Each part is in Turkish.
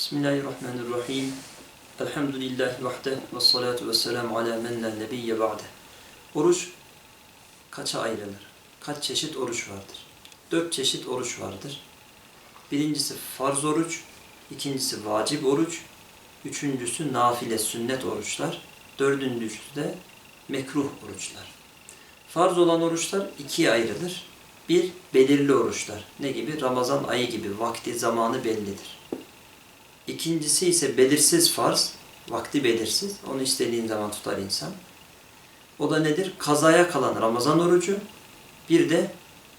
Bismillahirrahmanirrahim. Elhamdülillahi vahde ve salatu ve selamu ala men la nebiyye ba'de. Oruç kaça ayrılır? Kaç çeşit oruç vardır? Dört çeşit oruç vardır. Birincisi farz oruç, ikincisi vacip oruç, üçüncüsü nafile sünnet oruçlar, dördüncüsü de mekruh oruçlar. Farz olan oruçlar ikiye ayrılır. Bir, belirli oruçlar. Ne gibi? Ramazan ayı gibi vakti, zamanı bellidir. İkincisi ise belirsiz farz, vakti belirsiz. Onu istediğin zaman tutar insan. O da nedir? Kazaya kalan Ramazan orucu, bir de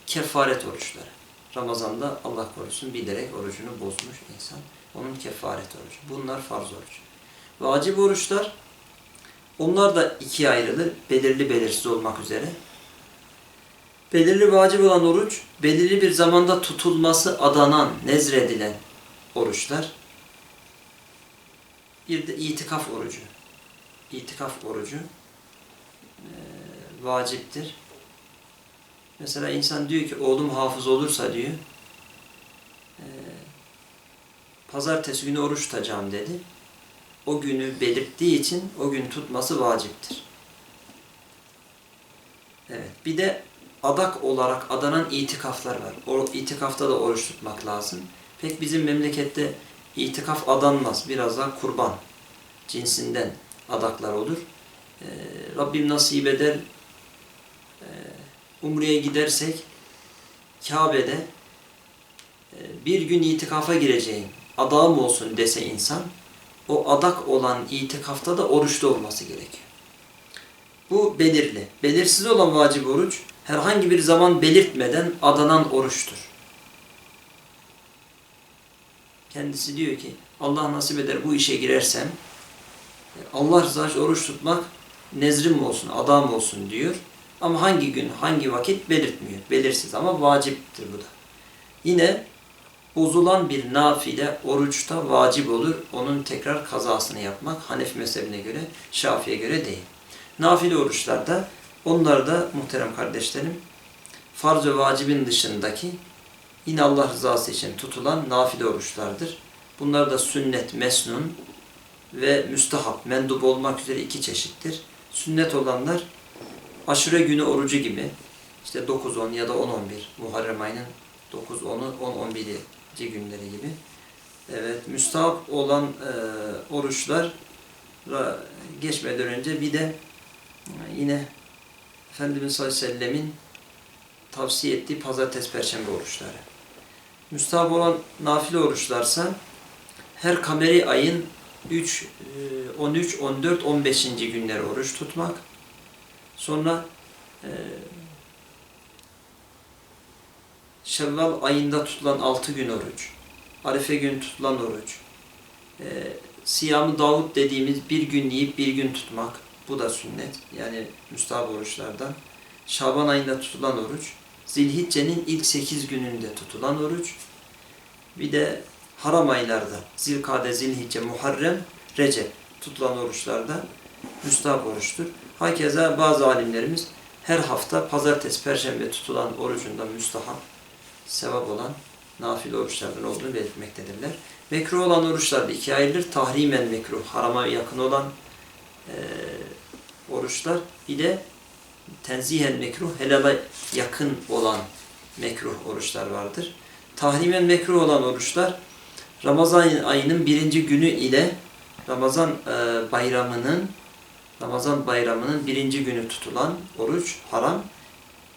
kefaret oruçları. Ramazan'da Allah korusun bilerek orucunu bozmuş insan. Onun kefaret orucu. Bunlar farz oruç. Vacip oruçlar, onlar da ikiye ayrılır. Belirli belirsiz olmak üzere. Belirli vacip olan oruç, belirli bir zamanda tutulması adanan, nezredilen oruçlar. Bir de itikaf orucu. İtikaf orucu e, vaciptir. Mesela insan diyor ki oğlum hafız olursa diyor e, pazartesi günü oruç tutacağım dedi. O günü belirttiği için o gün tutması vaciptir. Evet. Bir de adak olarak adanan itikaflar var. O itikafta da oruç tutmak lazım. Pek bizim memlekette itikaf adanmaz. Biraz daha kurban cinsinden adaklar olur. Ee, Rabbim nasip eder e, Umre'ye gidersek Kabe'de e, bir gün itikafa gireceğim, adağım olsun dese insan, o adak olan itikafta da oruçlu olması gerekiyor. Bu belirli. Belirsiz olan vacip oruç, herhangi bir zaman belirtmeden adanan oruçtur. Kendisi diyor ki, Allah nasip eder bu işe girersem, Allah rızası oruç tutmak nezrim olsun, adam olsun diyor. Ama hangi gün, hangi vakit belirtmiyor. Belirsiz ama vaciptir bu da. Yine bozulan bir nafile oruçta vacip olur. Onun tekrar kazasını yapmak Hanefi mezhebine göre, Şafi'ye göre değil. Nafile oruçlarda onlar da muhterem kardeşlerim farz ve vacibin dışındaki yine Allah rızası için tutulan nafile oruçlardır. Bunlar da sünnet, mesnun ve müstahap, mendup olmak üzere iki çeşittir. Sünnet olanlar aşure günü orucu gibi işte 9-10 ya da 10-11 Muharrem ayının 9-10'u 10-11. günleri gibi. Evet, müstahap olan e, oruçlar geçmeden önce bir de e, yine Efendimiz sallallahu aleyhi ve sellemin tavsiye ettiği pazartesi, perşembe oruçları. Müstahap olan nafile oruçlarsa her kameri ayın 3, 13, 14, 15. günleri oruç tutmak. Sonra e, Şevval ayında tutulan 6 gün oruç. Arife gün tutulan oruç. E, Siyam-ı Davud dediğimiz bir gün yiyip bir gün tutmak. Bu da sünnet. Yani müstahap oruçlardan. Şaban ayında tutulan oruç. Zilhicce'nin ilk 8 gününde tutulan oruç. Bir de haram aylarda Zilkade, Zilhicce, Muharrem, Recep tutulan oruçlarda müstahap oruçtur. Hakeza bazı alimlerimiz her hafta pazartesi, perşembe tutulan orucunda müstahap, sevap olan nafile oruçlardan olduğunu belirtmektedirler. Mekruh olan oruçlar da ikiye ayrılır. Tahrimen mekruh, harama yakın olan e, oruçlar. Bir de tenzihen mekruh, helala yakın olan mekruh oruçlar vardır. Tahrimen mekruh olan oruçlar Ramazan ayının birinci günü ile Ramazan e, bayramının Ramazan bayramının birinci günü tutulan oruç haram.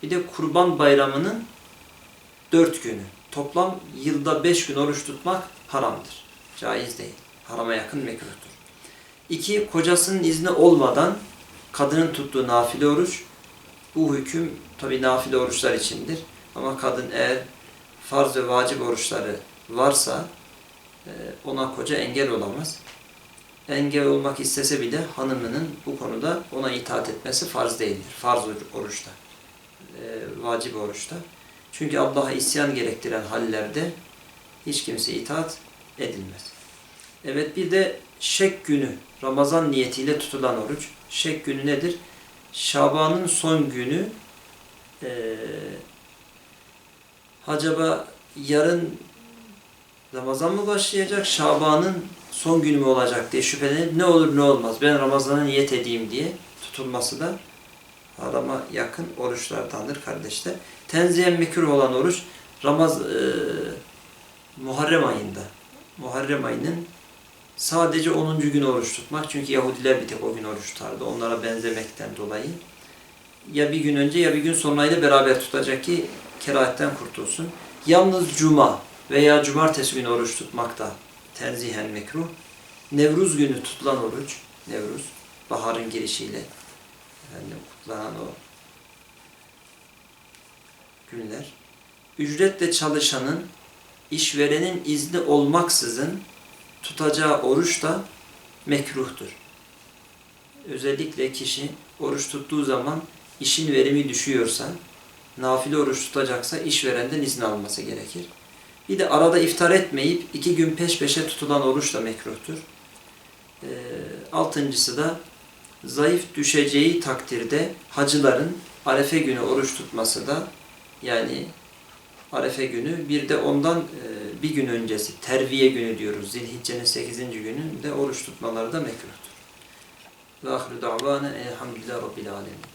Bir de kurban bayramının dört günü. Toplam yılda beş gün oruç tutmak haramdır. Caiz değil. Harama yakın mekruhtur. İki, kocasının izni olmadan kadının tuttuğu nafile oruç. Bu hüküm tabi nafile oruçlar içindir. Ama kadın eğer farz ve vacip oruçları varsa e, ona koca engel olamaz. Engel olmak istese bile hanımının bu konuda ona itaat etmesi farz değildir. Farz oruçta, e, vacip oruçta. Çünkü Allah'a isyan gerektiren hallerde hiç kimse itaat edilmez. Evet bir de şek günü, Ramazan niyetiyle tutulan oruç. Şek günü nedir? Şaban'ın son günü e, acaba yarın Ramazan mı başlayacak, Şaban'ın son günü mü olacak diye şüphelenip ne olur ne olmaz ben Ramazan'a niyet edeyim diye tutulması da harama yakın oruçlardandır kardeşler. Tenziyen mekruh olan oruç Ramaz e, Muharrem ayında. Muharrem ayının sadece 10. gün oruç tutmak. Çünkü Yahudiler bir tek o gün oruç tutardı. Onlara benzemekten dolayı. Ya bir gün önce ya bir gün sonrayla beraber tutacak ki kerahetten kurtulsun. Yalnız cuma veya cumartesi günü oruç tutmak da tenzihen mekruh. Nevruz günü tutulan oruç, Nevruz, baharın girişiyle efendim, kutlanan o günler. Ücretle çalışanın işverenin izni olmaksızın tutacağı oruç da mekruhtur. Özellikle kişi oruç tuttuğu zaman işin verimi düşüyorsa, nafile oruç tutacaksa işverenden izin alması gerekir. Bir de arada iftar etmeyip iki gün peş peşe tutulan oruç da mekruhtur. Ee, altıncısı da zayıf düşeceği takdirde hacıların arefe günü oruç tutması da yani arefe günü bir de ondan e, bir gün öncesi terviye günü diyoruz. Zilhicce'nin 8. gününde oruç tutmaları da mekruhtur. Ve ahru da'vana elhamdülillah rabbil alemin.